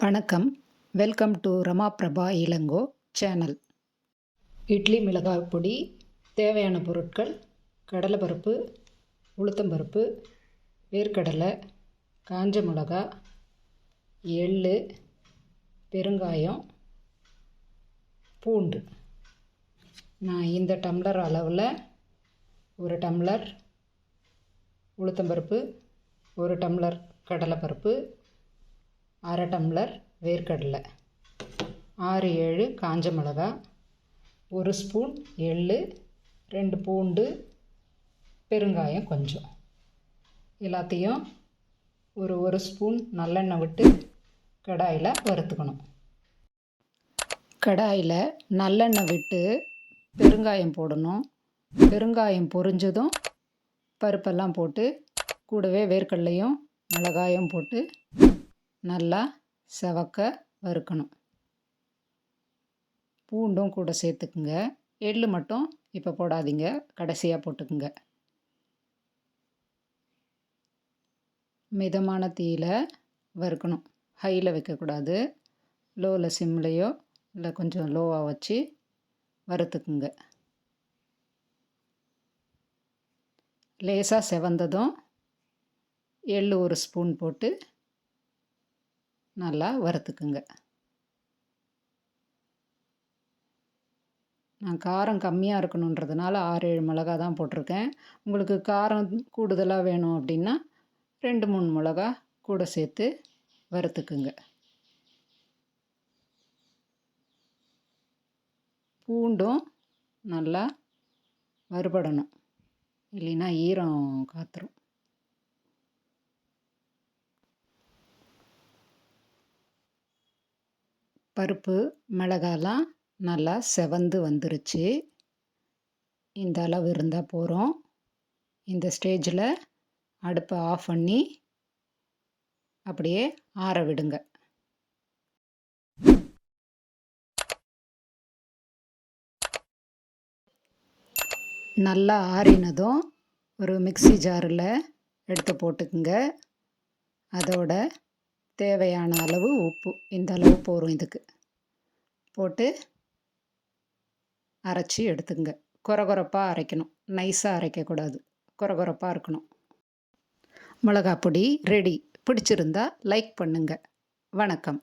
வணக்கம். Welcome to Rama Prabha Ilango channel idli மிளகாய் பொடி தேவையான பொருட்கள் கடலைப்பருப்பு உளுத்தம்பருப்பு வேர்க்கடலை காஞ்ச மிளகா எள் பெருங்காயம் பூண்டு. நான் இந்த டம்ளர் அளவில் ஒரு டம்ளர் உளுத்தம்பருப்பு ஒரு டம்ளர் கடலைப்பருப்பு அரை டம்ளர் வேர்க்கடலை. ஆறு ஏழு காஞ்ச மிளகா. ஒரு ஸ்பூன் எள் ரெண்டு பூண்டு பெருங்காயம் கொஞ்சம். எல்லாத்தையும் ஒரு ஒரு ஸ்பூன் நல்லெண்ணெய் விட்டு கடாயில் வறுத்துக்கணும். கடாயில் நல்லெண்ணெய் விட்டு பெருங்காயம் போடணும். பெருங்காயம் பொரிஞ்சதும் பருப்பெல்லாம் போட்டு கூடவே வேர்க்கடலையும் மிளகாயும் போட்டு நல்லா செவக்க வறுக்கணும். பூண்டும் கூட சேர்த்துக்குங்க. எள்ளு மட்டும் இப்போ போடாதீங்க. கடைசியாக போட்டுக்குங்க. மிதமான தீயில் வறுக்கணும். ஹையில் வைக்கக்கூடாது. லோவில் சிம்லேயோ இல்லை கொஞ்சம் லோவாக வச்சு வறுத்துக்குங்க. லேசாக செவந்ததும் எள்ளு ஒரு ஸ்பூன் போட்டு நல்லா வறுத்துக்குங்க. நான் காரம் கம்மியாக இருக்கணுன்றதுனால ஆறு ஏழு மிளகா தான் போட்டிருக்கேன். உங்களுக்கு காரம் கூடுதலாக வேணும் அப்படின்னா ரெண்டு மூணு மிளகா கூட சேர்த்து வறுத்துக்குங்க. பூண்டும் நல்லா வறுபடணும். இல்லைன்னா ஈரம் காத்துரும். பருப்பு மிளகாலாம் நல்லா செவந்து வந்துருச்சு. இந்த அளவு இருந்தால் போகிறோம் இந்த ஸ்டேஜில் அடுப்பை ஆஃப் பண்ணி அப்படியே ஆற விடுங்க. நல்லா ஆறினதும் ஒரு மிக்சி ஜாரில் எடுத்து போட்டுக்குங்க. அதோட தேவையான அளவு உப்பு. இந்த அளவு போகிறோம் இதுக்கு. போட்டு அரைச்சி எடுத்துங்க குறகுறப்பாக அரைக்கணும். நைஸாக அரைக்கக்கூடாது. குறகுறப்பாக இருக்கணும். மிளகாப்பொடி ரெடி. பிடிச்சிருந்தா லைக் பண்ணுங்கள் வணக்கம்.